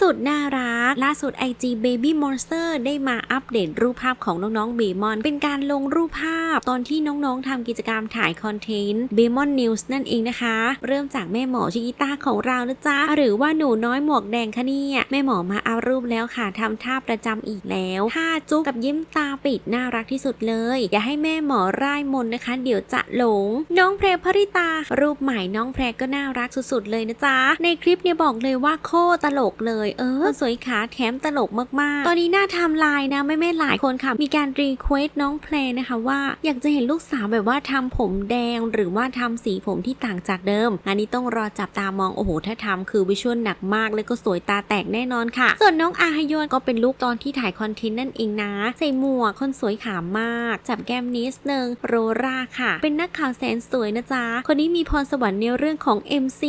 สุดน่ารัก ล่าสุด IG Baby Monster ได้มาอัปเดตรูปภาพของน้องๆเบมอน เป็นการลงรูปภาพ ตอนที่น้องๆทำกิจกรรมถ่ายคอนเทนต์ b บ m o n News นั่นเองนะคะ เริ่มจากแม่หมอชิกิต้าของเรานะจ๊ะ หรือว่าหนูน้อยหมวกแดงคะเนี่ย แม่หมอมาเอารูปแล้วค่ะทำท่าประจำอีกแล้วท่าจุ๊บกับยิ้มตาปิดน่ารักที่สุดเลย อย่าให้แม่หมอร่ายมนนะคะ เดี๋ยวจะหลง น้องแพรพริตา รูปใหม่น้องแพรก็น่ารักสุดๆเลยนะจ๊ะในคลิปเนี่ยบอกเลยว่าโคตรตลกเลยเออ สวยขาแถมตลกมากๆ ตอนนี้หน้าไทำลายนะไม่ไม่ๆหลายคนค่ะ มีการรีเควสน้องแพรนะคะว่า อยากจะเห็นลูกสาวแบบว่าทำผมแดงหรือว่าทำสีผมที่ต่างจากเดิม อันนี้ต้องรอจับตามองโอ้โหถ้าทำคือวิชวลหนักมาก แล้วก็สวยตาแตกแน่นอนค่ะ ส่วนน้องอาฮยอนก็เป็นลูกตอนที่ถ่ายคอนเทนต์นั่นเองนะ ใส่หมวกคนสวยขามาก จับแก้มนิดนึงโรราค่ะ เป็นนักข่าวแสนสวยนะจ๊ะ คนนี้มีพรสวรรค์ในเรื่องของ MC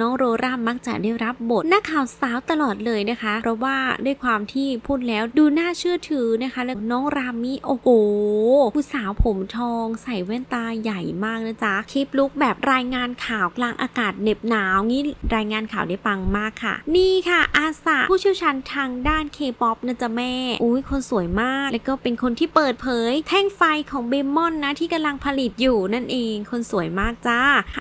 น้องโรรามักจะได้รับบทนักข่าวสาวตลอดเลยนะคะ เพราะว่าด้วยความที่พูดแล้วดูน่าเชื่อถือนะคะ แล้วน้องรามิโอ้โหผู้สาวผมทองใส่แว่นตาใหญ่มากนะจ๊ะคลิปลุกแบบรายงานข่าวกลางอากาศเหน็บหนาวงี้รายงานข่าวได้ปังมากค่ะ นี่ค่ะ อาสาผู้เชี่ยวชาญทางด้านเคป๊อปนะจ๊ะแม่อุ้ยคนสวยมาก แล้วก็เป็นคนที่เปิดเผย แท่งไฟของเบมอนนะที่กำลังผลิตอยู่นั่นเองคนสวยมากจ้า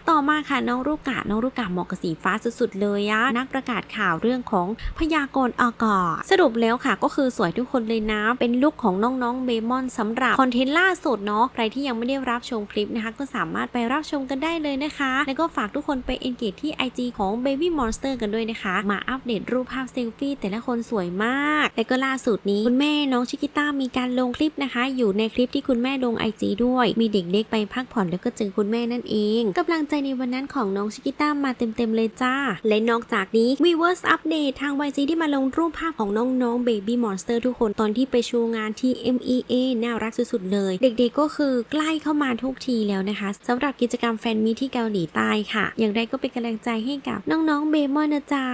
ต่อมาค่ะน้องลูกกาน้องลูกกาเหมาะกับสีฟ้าสุดๆเลยอะนักประกาศข่าวเรื่องของพยากรณ์อากาศสรุปแล้วค่ะก็คือสวยทุกคนเลยนะ เป็นลุคของน้องๆเบมอนสำหรับคอนเทนต์ล่าสุดเนาะใครที่ยังไม่ได้รับชมคลิปนะคะ ก็สามารถไปรับชมกันได้เลยนะคะ แล้วก็ฝากทุกคนไป engage ที่ IG ของ Baby Monster กันด้วยนะคะ มาอัปเดตรูปภาพเซลฟี่แต่ละคนสวยมาก และก็ล่าสุดนี้คุณแม่น้องชิกิต้ามีการลงคลิปนะคะ อยู่ในคลิปที่คุณแม่ลง IG ด้วย มีเด็กเล็กไปพักผ่อนแล้วก็เจอคุณแม่นั่นเองกำลังใจในวันนั้นของน้องชิกิต้ามาเต็มๆเลยจ้า และนอกจากนี้ Weverse Update ทาง YG ที่มาลงรูปภาพของน้องๆ Baby Monster ทุกคนตอนที่ไปโชว์งานที่ MEA น่ารักสุดๆเลย เด็กๆก็คือใกล้เข้ามาทุกทีแล้วนะคะสำหรับกิจกรรมแฟนมีที่เกาหลีใต้ค่ะ อย่างไรก็เป็นกำลังใจให้กับน้องๆเบมอนนะจ๊ะ